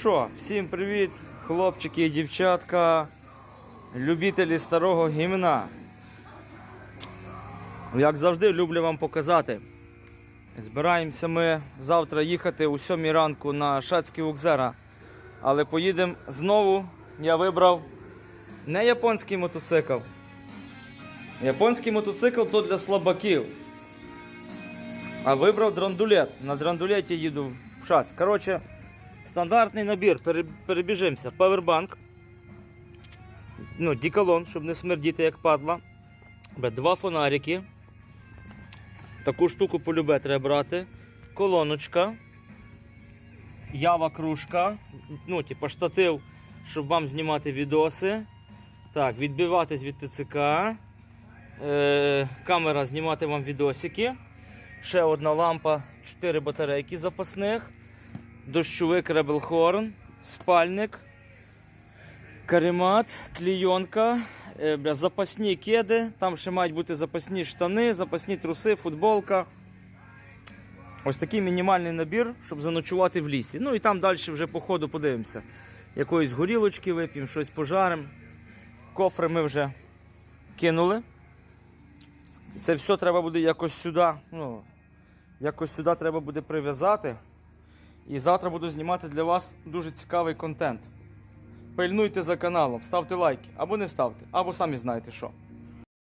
Що, всім привіт, хлопчики і дівчатка, любителі старого гімна. Як завжди, люблю вам показати. Збираємося ми завтра їхати у 7 ранку на Шацькі Укзера. Але поїдемо знову. Я вибрав не японський мотоцикл. Японський мотоцикл то для слабаків. А вибрав драндулет. На драндулеті їду в Шац. Коротше, стандартний набір. Перебіжимося. Павербанк. Ну, діколон, щоб не смердіти як падла. Два фонарики. Таку штуку полюбе треба брати. Колоночка. Ява кружка. Ну, типа штатив, щоб вам знімати відоси. Так, відбиватись від ТЦК. Е, камера знімати вам відосики. Ще одна лампа, 4 батарейки запасних. Дощовик Rebel спальник, каремат, клійонка, е, запасні кеди. Там ще мають бути запасні штани, запасні труси, футболка. Ось такий мінімальний набір, щоб заночувати в лісі. Ну і там далі вже по ходу подивимося. Якоїсь горілочки вип'ємо, щось пожаримо. Кофри ми вже кинули. Це все треба буде якось сюди. Ну, якось сюди треба буде прив'язати. І завтра буду знімати для вас дуже цікавий контент. Пильнуйте за каналом, ставте лайки або не ставте, або самі знаєте що.